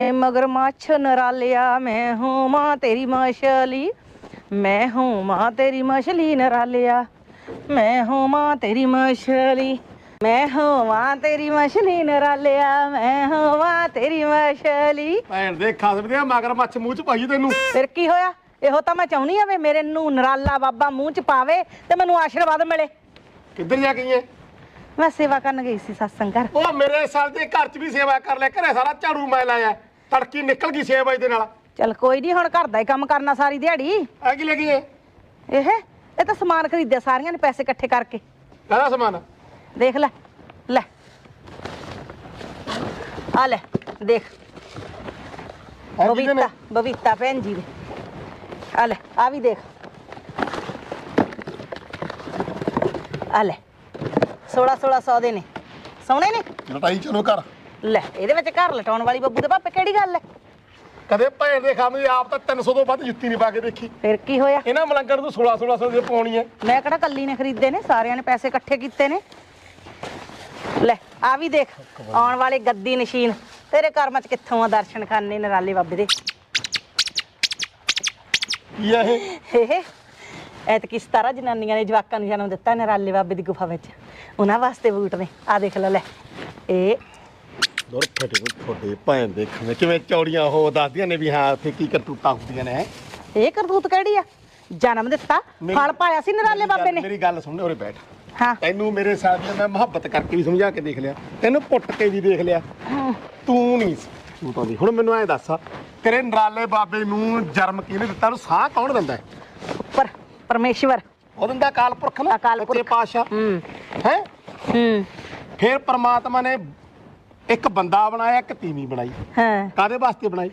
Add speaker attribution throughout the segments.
Speaker 1: ए मगरमच्छ नरालिया मैं हूँ माँ तेरी मछली मैं हूँ माँ तेरी मछली नरालिया मैं हूँ माँ तेरी मछली मैं हूँ माँ तेरी मछली नरालिया मैं हूँ माँ तेरी मछली
Speaker 2: ਭੈਣ ਦੇ ਖਸਮ ਦੇ ਮਗਰ ਮੱਛ ਮੂੰਹ ਚ ਪਾਈ ਤੈਨੂੰ
Speaker 1: ਫਿਰ ਕੀ ਹੋਇਆ ਇਹੋ ਤਾਂ ਮੈਂ ਚਾਹੁੰਦੀ ਆ ਵੀ ਮੇਰੇ ਨੂੰ ਨਰਾਲਾ ਬਾਬਾ ਮੂੰਹ ਚ ਪਾਵੇ ਤੇ ਮੈਨੂੰ ਆਸ਼ੀਰਵਾਦ ਮਿਲੇ
Speaker 2: ਕਿੱਧਰ ਜਾ ਗਈ ਐ
Speaker 1: ਮੈਂ ਸੇਵਾ ਕਰਨ ਗਈ ਸੀ ਸਤਸੰਗ ਘਰ
Speaker 2: ਉਹ ਮੇਰੇ ਸਾਲ ਦੇ ਘਰ ਚ ਵੀ ਸੇਵਾ ਕਰ ਲੈ ਘਰੇ ਸਾਰਾ ਝਾੜੂ ਮੈਂ ਲਾਇਆ ਤੜਕੀ ਨਿਕਲ ਗਈ 6 ਵਜੇ ਦੇ ਨਾਲ।
Speaker 1: ਚਲ ਕੋਈ ਨਹੀਂ ਹੁਣ ਘਰ ਦਾ ਹੀ ਕੰਮ ਕਰਨਾ ਸਾਰੀ ਦਿਹਾੜੀ।
Speaker 2: ਆ ਕੀ ਲੈ ਗਈ
Speaker 1: ਇਹ ਇਹ ਤਾਂ ਸਮਾਨ ਖਰੀਦਿਆ ਸਾਰੀਆਂ ਨੇ ਪੈਸੇ ਇਕੱਠੇ ਕਰਕੇ।
Speaker 2: ਕਾਹਦਾ ਸਮਾਨ?
Speaker 1: ਦੇਖ ਲੈ ਲੈ। ਆ ਲੈ ਦੇਖ।
Speaker 2: ਆ ਕਿਹਦੇ ਨੇ?
Speaker 1: ਬਬੀਤਾ ਬਬੀਤਾ ਭੈਣ ਜੀ ਦੇ। ਆ ਲੈ ਆ ਵੀ ਦੇਖ। ਆ ਲੈ 16 1600 ਦੇ ਨੇ। ਸੋਹਣੇ ਨੇ?
Speaker 2: ਲਟਾਈ ਚਲੋ ਘਰ।
Speaker 1: ਲੈ ਇਹਦੇ ਵਿੱਚ ਘਰ ਲਟਾਉਣ ਵਾਲੀ ਬੱਬੂ ਦੇ ਪਾਪੇ ਕਿਹੜੀ ਗੱਲ ਹੈ?
Speaker 2: ਕਦੇ ਭੈਣ ਦੇ ਖਾਮੇ ਆਪ ਤਾਂ 300 ਤੋਂ ਵੱਧ ਜੁੱਤੀ ਨਹੀਂ ਪਾ ਕੇ ਦੇਖੀ।
Speaker 1: ਫਿਰ ਕੀ ਹੋਇਆ?
Speaker 2: ਇਹਨਾਂ ਮਲੰਗਣ ਨੂੰ 16 1600 ਦੇ ਪਾਉਣੀ ਐ
Speaker 1: ਮੈਂ ਕਿਹੜਾ ਕੱਲੀ ਨੇ ਖਰੀਦੇ ਨੇ ਸਾਰਿਆਂ ਨੇ ਪੈਸੇ ਇਕੱਠੇ ਕੀਤੇ ਨੇ। ਲੈ ਆ ਵੀ ਦੇਖ ਆਉਣ ਵਾਲੇ ਗੱਦੀ ਨਸ਼ੀਨ ਤੇਰੇ ਕਰਮਾਂ ਚ ਕਿੱਥੋਂ ਆ ਦਰਸ਼ਨ ਖਾਨੇ ਨਰਾਲੇ ਬਾਬੇ ਦੇ?
Speaker 2: ਇਹ?
Speaker 1: ਹੇ ਐਤਕੀ 17 ਜਨਾਨੀਆਂ ਨੇ ਜਵਾਕਾਂ ਨੂੰ ਜਨਮ ਦਿੱਤਾ ਨਰਾਲੇ ਬਾਬੇ ਦੀ ਗੁਫਾ ਵਿੱਚ। ਉਹਨਾਂ ਵਾਸਤੇ ਬੂਟ ਨੇ ਆ ਦੇਖ ਲੈ ਲੈ ਇਹ
Speaker 2: ਦੁਰ ਫਟੇ ਫਟੇ ਭੈਣ ਦੇਖਣੇ ਕਿਵੇਂ ਚੌੜੀਆਂ? ਉਹ ਦੱਸਦੀਆਂ ਨੇ ਵੀ ਹਾਂ ਉੱਥੇ ਕੀ ਕਰਤੂਤਾਂ ਹੁੰਦੀਆਂ ਨੇ ਹੈਂ।
Speaker 1: ਇਹ ਕਰਤੂਤ ਕਿਹੜੀ ਆ? ਜਨਮ ਦਿੱਤਾ
Speaker 2: ਮੇਰੀ-
Speaker 1: ਫਲ ਪਾਇਆ ਸੀ ਨਰਾਲੇ ਬਾਬੇ ਨੇ।
Speaker 2: ਮੇਰੀ ਗੱਲ ਸੁਣ ਉਰੇ ਬੈਠ।
Speaker 1: ਹਾਂ।
Speaker 2: ਤੈਨੂੰ ਮੇਰੇ ਸਾਥ ਦੀ ਮੈਂ ਮੁਹੱਬਤ ਕਰਕੇ ਵੀ ਸਮਝਾ ਕੇ ਦੇਖ ਲਿਆ ਤੈਨੂੰ ਪੁੱਟ ਕੇ ਵੀ ਦੇਖ ਲਿਆ। ਤੂੰ ਨਹੀਂ ਸੂਤਾਂ ਹੁਣ ਮੈਨੂੰ ਐ ਦੱਸ ਤੇਰੇ ਨਰਾਲੇ ਬਾਬੇ ਨੂੰ ਜਨਮ ਕਿਹਨੇ ਦਿੱਤਾ? ਉਹਨੂੰ ਸਾਹ ਕੌਣ ਦਿੰਦਾ ਹੈ?
Speaker 1: ਪਰ ਪਰਮੇਸ਼ਵਰ।
Speaker 2: ਉਹ ਦਿੰਦਾ ਅਕਾਲ ਪੁਰਖ ਨਾ
Speaker 1: ਅਕਾਲ ਪੁਰਖ। ਹੂੰ।
Speaker 2: ਹੈ?
Speaker 1: ਹੂੰ।
Speaker 2: ਫਿਰ ਪ੍ਰਮਾਤਮਾ ਨੇ ਇੱਕ ਬੰਦਾ ਬਣਾਇਆ ਇੱਕ ਤੀਵੀਂ ਬਣਾਈ।
Speaker 1: ਹਾਂ।
Speaker 2: ਕਾਦੇ ਵਾਸਤੇ ਬਣਾਈ?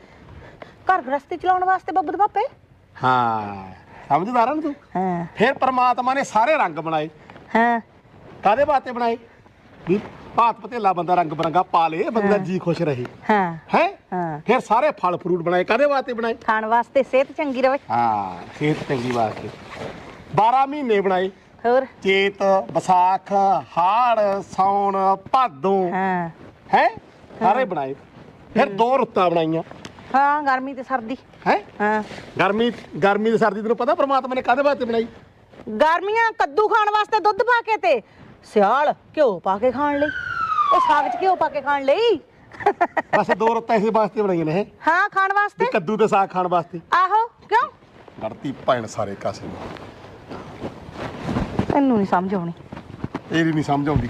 Speaker 1: ਘਰ ਗ੍ਰਸਤੀ ਚਲਾਉਣ ਵਾਸਤੇ ਬੱਬੂ ਦੇ ਪਾਪੇ?
Speaker 2: ਹਾਂ ਸਮਝਦਾਰ ਆ ਨਾ ਤੂੰ?
Speaker 1: ਹਾਂ।
Speaker 2: ਫਿਰ ਪ੍ਰਮਾਤਮਾ ਨੇ ਸਾਰੇ ਰੰਗ ਬਣਾਏ।
Speaker 1: ਹਾਂ।
Speaker 2: ਕਾਦੇ ਵਾਸਤੇ ਬਣਾਏ? ਵੀ ਭਾਤ ਪਤੇਲਾ ਬੰਦਾ ਰੰਗ ਬਰੰਗਾ ਪਾ ਲੇ ਬੰਦਾ ਜੀ ਖੁਸ਼ ਰਹੇ।
Speaker 1: ਹਾਂ।
Speaker 2: ਹੈ?
Speaker 1: ਹਾਂ।
Speaker 2: ਫਿਰ ਸਾਰੇ ਫਲ ਫਰੂਟ ਬਣਾਏ ਕਾਦੇ ਵਾਸਤੇ ਬਣਾਏ?
Speaker 1: ਖਾਣ ਵਾਸਤੇ ਸਿਹਤ ਚੰਗੀ ਰਵੇ।
Speaker 2: ਹਾਂ ਸਿਹਤ ਚੰਗੀ ਵਾਸਤੇ। 12 ਮਹੀਨੇ ਬਣਾਏ।
Speaker 1: ਹੋਰ?
Speaker 2: ਚੇਤ ਵਿਸਾਖ ਹਾੜ ਸੌਣ ਭਾਦੋਂ।
Speaker 1: ਹਾਂ।
Speaker 2: ਹੈ? ਸਾਰੇ ਬਣਾਏ। ਫਿਰ ਦੋ ਰੁੱਤਾਂ ਬਣਾਈਆਂ।
Speaker 1: ਹਾਂ ਗਰਮੀ ਤੇ ਸਰਦੀ।
Speaker 2: ਹੈ?
Speaker 1: ਹਾਂ।
Speaker 2: ਗਰਮੀ ਗਰਮੀ ਤੇ ਸਰਦੀ ਤੈਨੂੰ ਪਤਾ ਪ੍ਰਮਾਤਮਾ ਨੇ ਕਾਦੇ ਵਾਸਤੇ ਬਣਾਈ?
Speaker 1: ਗਰਮੀਆਂ ਕੱਦੂ ਖਾਣ ਵਾਸਤੇ ਦੁੱਧ ਪਾ ਕੇ ਤੇ ਸਿਆਲ ਘਿਓ ਪਾ ਕੇ ਖਾਣ ਲਈ। ਉਹ ਸਾਗ 'ਚ ਘਿਓ ਪਾ ਕੇ ਖਾਣ ਲਈ।
Speaker 2: ਬਸ ਦੋ ਰੁੱਤਾਂ ਇਸੇ ਵਾਸਤੇ ਬਣਾਈਆਂ ਨੇ ਇਹ।
Speaker 1: ਹਾਂ ਖਾਣ
Speaker 2: ਵੀ
Speaker 1: ਵਾਸਤੇ
Speaker 2: ਕੱਦੂ ਤੇ ਸਾਗ ਖਾਣ ਵਾਸਤੇ।
Speaker 1: ਆਹੋ ਕਿਉਂ?
Speaker 2: ਲੜਤੀ ਭੈਣ ਸਾਰੇ ਕਾਸੇ ਨੂੰ।
Speaker 1: ਤੈਨੂੰ ਨਹੀਂ ਸਮਝ ਆਉਣੀ।
Speaker 2: ਇਹਦੀ ਨਹੀਂ ਸਮਝ ਆਉਂਦੀ।